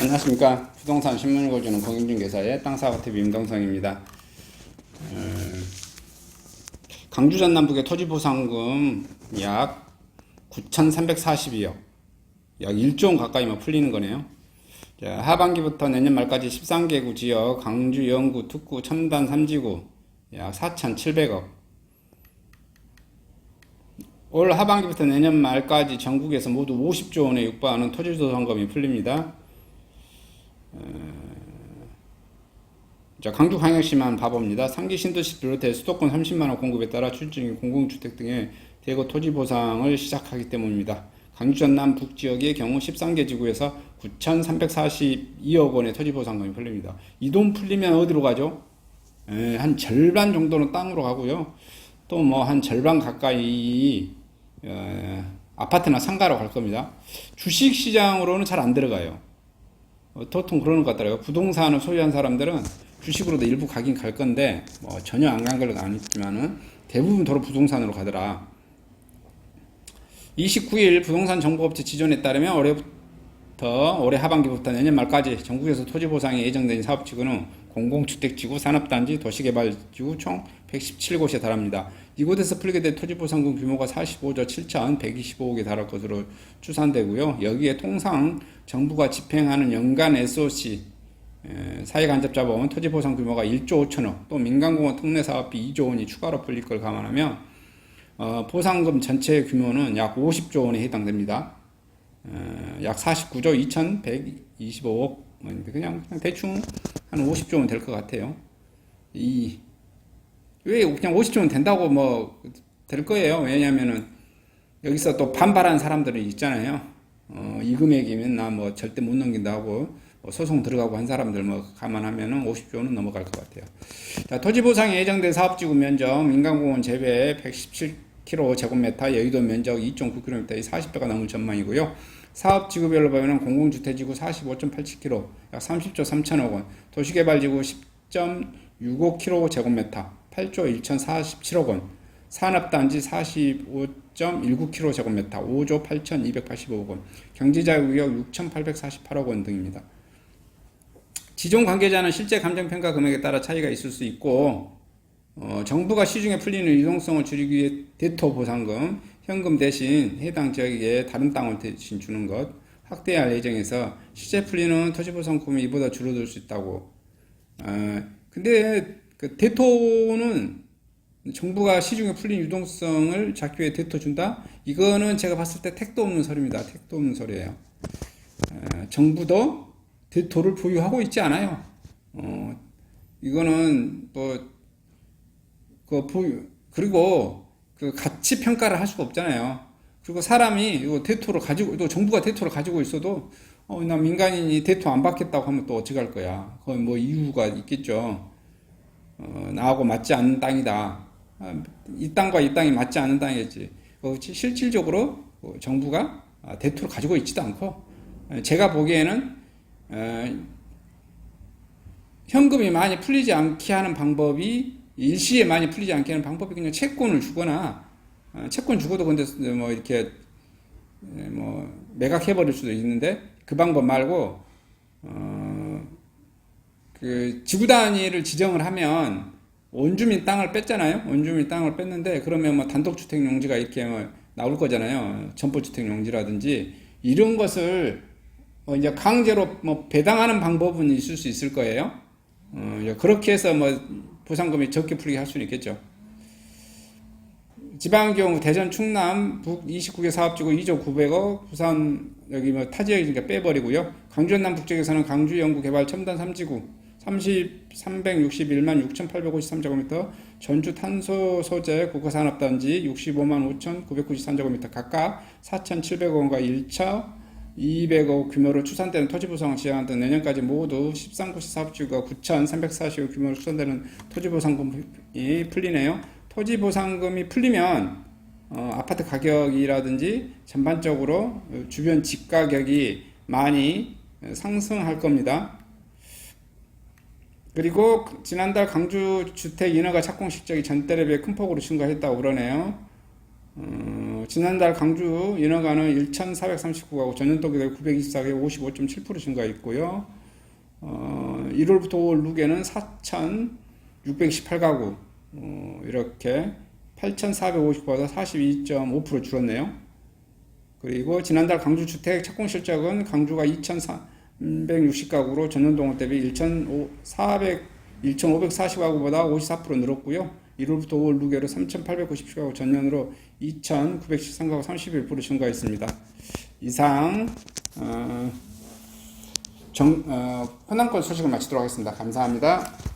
안녕하십니까. 부동산 신문을 거주는 공인중개사의 땅사업TV 임동성입니다. 음, 강주 전남북의 토지보상금 약 9,342억. 약 1조 원 가까이만 풀리는 거네요. 자, 하반기부터 내년 말까지 13개구 지역 강주, 영구, 특구, 첨단 3지구 약 4,700억. 올 하반기부터 내년 말까지 전국에서 모두 50조 원에 육박하는 토지조상금이 풀립니다. 자, 강주 광역시만 봐봅니다. 상기 신도시 비롯해 수도권 30만 원 공급에 따라 추진적인 공공주택 등의 대거 토지 보상을 시작하기 때문입니다. 강주 전남 북지역의 경우 13개 지구에서 9,342억 원의 토지 보상금이 풀립니다. 이 돈 풀리면 어디로 가죠? 에, 한 절반 정도는 땅으로 가고요. 또 뭐 한 절반 가까이 에, 아파트나 상가로 갈 겁니다. 주식 시장으로는 잘 안 들어가요. 어, 보통 그러는 것 같더라고요. 부동산을 소유한 사람들은 주식으로도 일부 가긴 갈 건데 뭐 전혀 안간건 아니지만은 대부분 도로 부동산으로 가더라. 29일 부동산 정보업체 지존에 따르면 올해부터 올해 하반기부터 내년 말까지 전국에서 토지 보상이 예정된 사업 지구는 공공주택지구, 산업단지, 도시개발지구 총 117곳에 달합니다. 이곳에서 풀리게 된 토지 보상금 규모가 45조 7,125억에 달할 것으로 추산되고요. 여기에 통상 정부가 집행하는 연간 SOC 에, 사회간접자본 토지 보상 규모가 1조 5천억, 또 민간공원 특례 사업비 2조 원이 추가로 풀릴 걸 감안하면 어, 보상금 전체 규모는 약 50조 원에 해당됩니다. 어, 약 49조 2,125억 그냥, 그냥 대충 한 50조 원 될 것 같아요. 이, 왜 그냥 50조 원 된다고 뭐 될 거예요. 왜냐면은 여기서 또 반발한 사람들이 있잖아요. 어, 이 금액이면 나 뭐 절대 못 넘긴다 하고 뭐 소송 들어가고 한 사람들 뭐 감안하면은 50조는 넘어갈 것 같아요. 자, 토지 보상에 예정된 사업지구 면적 민간공원 제외 117km 제곱미터, 여의도 면적 2.9km의 40배가 넘을 전망이고요. 사업지구별로 보면 공공주택지구 45.87km, 약 30조 3천억 원, 도시개발지구 10.65km 제곱미터, 8조 1,047억 원, 산업단지 45.19km 제곱미터, 5조 8,285억 원, 경제자유구역 6,848억 원 등입니다. 지종 관계자는 실제 감정평가 금액에 따라 차이가 있을 수 있고, 어, 정부가 시중에 풀리는 유동성을 줄이기 위해 대토 보상금, 현금 대신 해당 지역에 다른 땅을 대신 주는 것, 확대할 예정에서 실제 풀리는 토지보상금이 이보다 줄어들 수 있다고. 어, 근데 그 대토는 정부가 시중에 풀린 유동성을 잡기 위해 대토 준다? 이거는 제가 봤을 때 택도 없는 소리입니다. 택도 없는 소리예요. 어, 정부도 대토를 보유하고 있지 않아요. 어, 이거는 뭐, 그 보유, 그리고 그 가치 평가를 할 수가 없잖아요. 그리고 사람이 이거 대토를 가지고, 또 정부가 대토를 가지고 있어도, 어, 나 민간인이 대토 안 받겠다고 하면 또 어찌 갈 거야. 거기 뭐 이유가 있겠죠. 어, 나하고 맞지 않는 땅이다. 아, 이 땅과 이 땅이 맞지 않는 땅이겠지. 어, 실질적으로 어, 정부가 아, 대토를 가지고 있지도 않고, 어, 제가 보기에는 어, 현금이 많이 풀리지 않게 하는 방법이 일시에 많이 풀리지 않게 하는 방법이 그냥 채권을 주거나 어, 채권 주고도 근데 뭐 이렇게 에, 뭐 매각해 버릴 수도 있는데 그 방법 말고 어, 그 지구 단위를 지정을 하면 원주민 땅을 뺐잖아요. 원주민 땅을 뺐는데 그러면 뭐 단독주택 용지가 이렇게 뭐 나올 거잖아요. 전포주택 용지라든지 이런 것을 어, 이제 강제로 뭐 배당하는 방법은 있을 수 있을 거예요. 어, 그렇게 해서 뭐 보상금이 적게 풀리게 할 수는 있겠죠. 지방 경우 대전 충남 북 29개 사업지구 2조 900억, 부산 여기 뭐 타지역이니까 빼버리고요. 강주 전남 북쪽에서는 강주 영구 개발 첨단 3지구 30 361만 6,853제곱미터, 전주 탄소 소재 국가산업단지 65만 5,993제곱미터 각각 4,700억 원과 1차 200억 규모로 추산되는 토지 보상을 지향한다 내년까지 모두 13곳의 사업지구가 9,340억 규모로 추산되는 토지 보상금이 풀리네요. 토지 보상금이 풀리면 어, 아파트 가격이라든지 전반적으로 주변 집 가격이 많이 상승할 겁니다. 그리고 지난달 강주 주택 인허가 착공 실적이 전달에 비해 큰 폭으로 증가했다고 그러네요. 어, 지난달 강주 인허가는 1,439가구, 전년 동기 대비 924개 55.7% 증가했고요. 어, 1월부터 5월 누계는 4,618가구, 어, 이렇게 8,450보다 42.5% 줄었네요. 그리고 지난달 강주 주택 착공 실적은 강주가 2,360가구로 전년 동기 대비 1,400 1,540가구보다 54% 늘었고요. 1월부터 5월 누계로 3,890가구 전년으로 2,913가구 31% 증가했습니다. 이상 어, 정, 어, 현황권 소식을 마치도록 하겠습니다. 감사합니다.